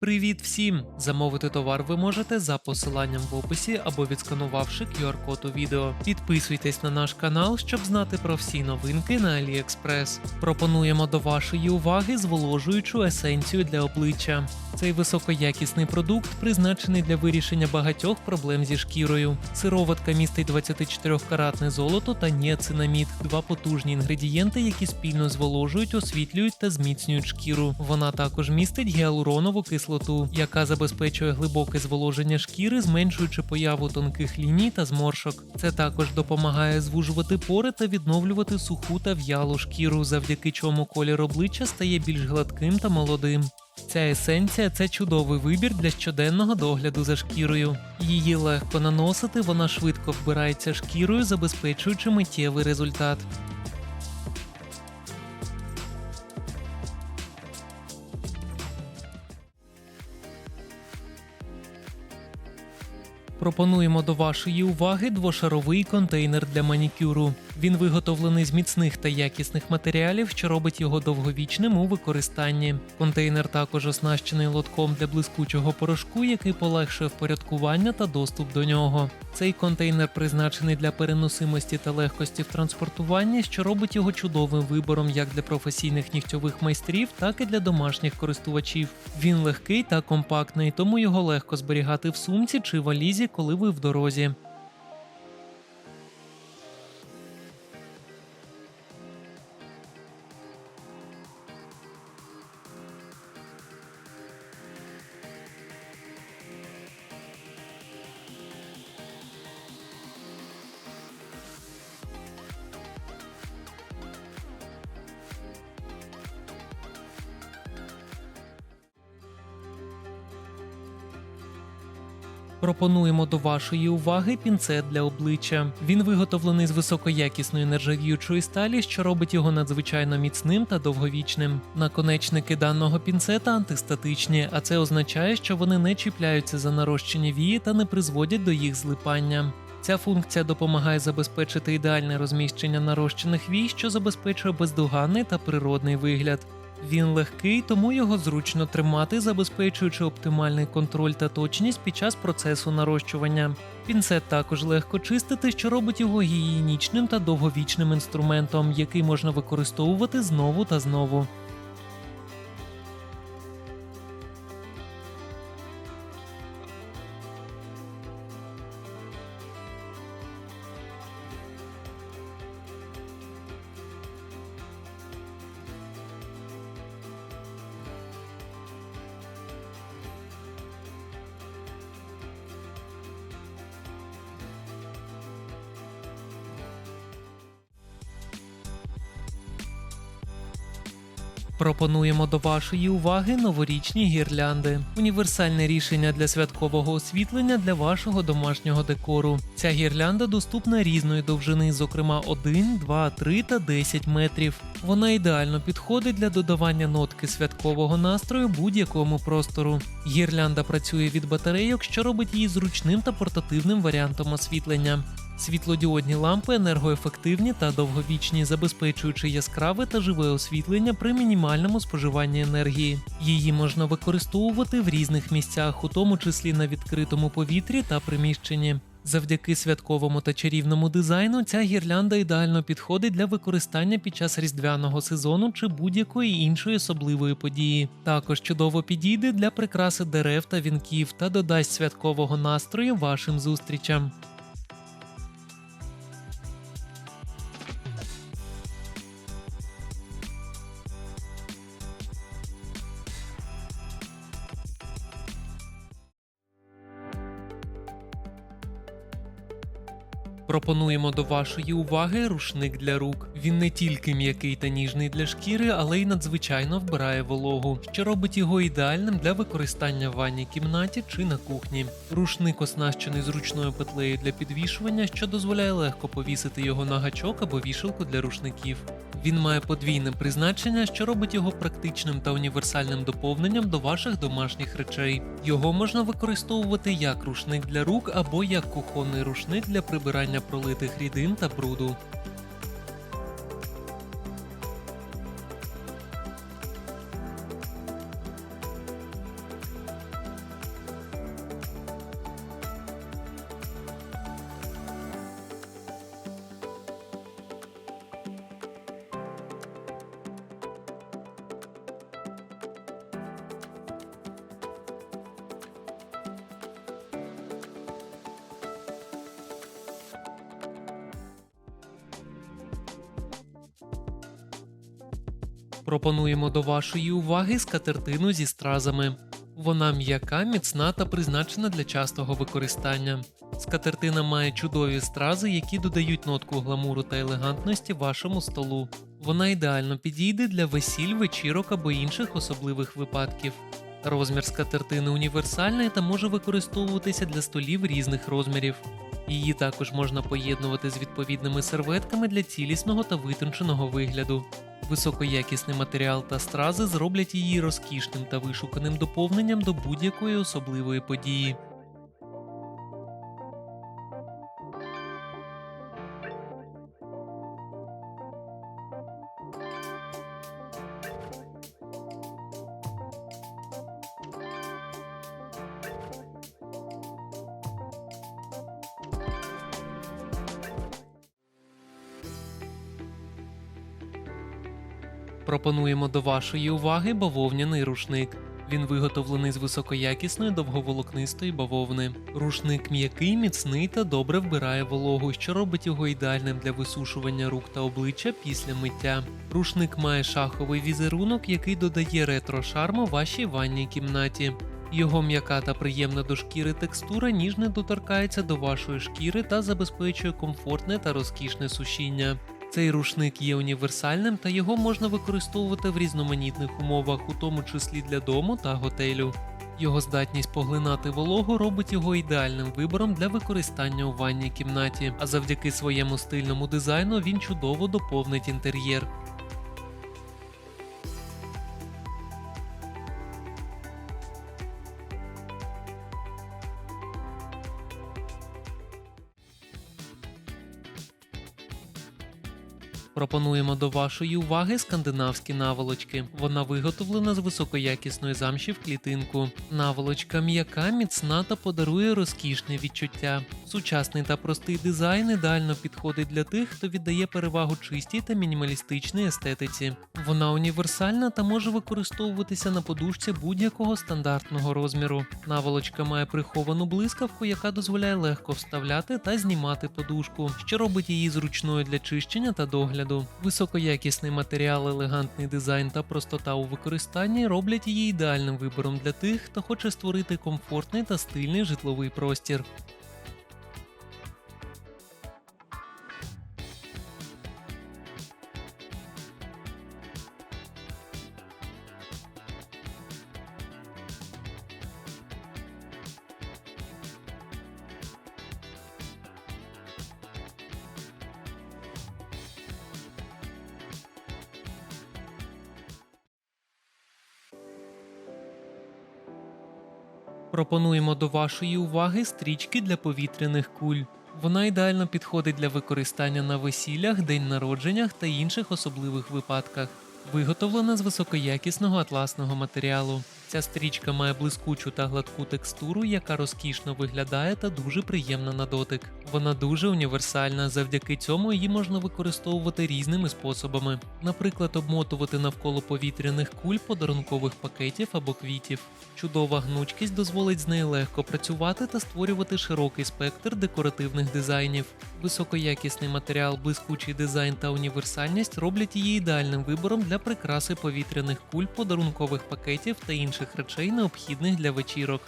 Привіт всім! Замовити товар ви можете за посиланням в описі або відсканувавши QR-код у відео. Підписуйтесь на наш канал, щоб знати про всі новинки на AliExpress. Пропонуємо до вашої уваги зволожуючу есенцію для обличчя. Цей високоякісний продукт призначений для вирішення багатьох проблем зі шкірою. Сироватка містить 24-каратне золото та ніацинамід – два потужні інгредієнти, які спільно зволожують, освітлюють та зміцнюють шкіру. Вона також містить гіалуронову кислоту, яка забезпечує глибоке зволоження шкіри, зменшуючи появу тонких ліній та зморшок. Це також допомагає звужувати пори та відновлювати суху та в'ялу шкіру, завдяки чому колір обличчя стає більш гладким та молодим. Ця есенція це чудовий вибір для щоденного догляду за шкірою. Її легко наносити, вона швидко вбирається шкірою, забезпечуючи миттєвий результат. Пропонуємо до вашої уваги двошаровий контейнер для манікюру. Він виготовлений з міцних та якісних матеріалів, що робить його довговічним у використанні. Контейнер також оснащений лотком для блискучого порошку, який полегшує впорядкування та доступ до нього. Цей контейнер призначений для переносимості та легкості в транспортуванні, що робить його чудовим вибором як для професійних нігтьових майстрів, так і для домашніх користувачів. Він легкий та компактний, тому його легко зберігати в сумці чи валізі, коли ви в дорозі. Пропонуємо до вашої уваги пінцет для обличчя. Він виготовлений з високоякісної нержавіючої сталі, що робить його надзвичайно міцним та довговічним. Наконечники даного пінцета антистатичні, а це означає, що вони не чіпляються за нарощені вії та не призводять до їх злипання. Ця функція допомагає забезпечити ідеальне розміщення нарощених вій, що забезпечує бездоганний та природний вигляд. Він легкий, тому його зручно тримати, забезпечуючи оптимальний контроль та точність під час процесу нарощування. Пінцет також легко чистити, що робить його гігієнічним та довговічним інструментом, який можна використовувати знову та знову. Пропонуємо до вашої уваги новорічні гірлянди, універсальне рішення для святкового освітлення для вашого домашнього декору. Ця гірлянда доступна різної довжини, зокрема 1, 2, 3 та 10 метрів. Вона ідеально підходить для додавання нотки святкового настрою будь-якому простору. Гірлянда працює від батарейок, що робить її зручним та портативним варіантом освітлення. Світлодіодні лампи енергоефективні та довговічні, забезпечуючи яскраве та живе освітлення при мінімальному споживанні енергії. Її можна використовувати в різних місцях, у тому числі на відкритому повітрі та приміщенні. Завдяки святковому та чарівному дизайну ця гірлянда ідеально підходить для використання під час різдвяного сезону чи будь-якої іншої особливої події. Також чудово підійде для прикраси дерев та вінків та додасть святкового настрою вашим зустрічам. Пропонуємо до вашої уваги рушник для рук. Він не тільки м'який та ніжний для шкіри, але й надзвичайно вбирає вологу, що робить його ідеальним для використання в ванній кімнаті чи на кухні. Рушник оснащений зручною петлею для підвішування, що дозволяє легко повісити його на гачок або вішалку для рушників. Він має подвійне призначення, що робить його практичним та універсальним доповненням до ваших домашніх речей. Його можна використовувати як рушник для рук або як кухонний рушник для прибирання пролитих рідин та бруду. Пропонуємо до вашої уваги скатертину зі стразами. Вона м'яка, міцна та призначена для частого використання. Скатертина має чудові стрази, які додають нотку гламуру та елегантності вашому столу. Вона ідеально підійде для весіль, вечірок або інших особливих випадків. Розмір скатертини універсальний та може використовуватися для столів різних розмірів. Її також можна поєднувати з відповідними серветками для цілісного та витонченого вигляду. Високоякісний матеріал та стрази зроблять її розкішним та вишуканим доповненням до будь-якої особливої події. Пропонуємо до вашої уваги бавовняний рушник. Він виготовлений з високоякісної довговолокнистої бавовни. Рушник м'який, міцний та добре вбирає вологу, що робить його ідеальним для висушування рук та обличчя після миття. Рушник має шаховий візерунок, який додає ретро шарму вашій ванній кімнаті. Його м'яка та приємна до шкіри текстура ніжно доторкається до вашої шкіри та забезпечує комфортне та розкішне сушіння. Цей рушник є універсальним та його можна використовувати в різноманітних умовах, у тому числі для дому та готелю. Його здатність поглинати вологу робить його ідеальним вибором для використання у ванній кімнаті, а завдяки своєму стильному дизайну він чудово доповнить інтер'єр. Пропонуємо до вашої уваги скандинавські наволочки. Вона виготовлена з високоякісної замші в клітинку. Наволочка м'яка, міцна та подарує розкішне відчуття. Сучасний та простий дизайн ідеально підходить для тих, хто віддає перевагу чистій та мінімалістичній естетиці. Вона універсальна та може використовуватися на подушці будь-якого стандартного розміру. Наволочка має приховану блискавку, яка дозволяє легко вставляти та знімати подушку, що робить її зручною для чищення та догляду. Високоякісний матеріал, елегантний дизайн та простота у використанні роблять її ідеальним вибором для тих, хто хоче створити комфортний та стильний житловий простір. Пропонуємо до вашої уваги стрічки для повітряних куль. Вона ідеально підходить для використання на весіллях, день народженнях та інших особливих випадках. Виготовлена з високоякісного атласного матеріалу. Ця стрічка має блискучу та гладку текстуру, яка розкішно виглядає та дуже приємна на дотик. Вона дуже універсальна, завдяки цьому її можна використовувати різними способами, наприклад, обмотувати навколо повітряних куль подарункових пакетів або квітів. Чудова гнучкість дозволить з нею легко працювати та створювати широкий спектр декоративних дизайнів. Високоякісний матеріал, блискучий дизайн та універсальність роблять її ідеальним вибором для прикраси повітряних куль, подарункових пакетів та інших речей, необхідних для вечірок.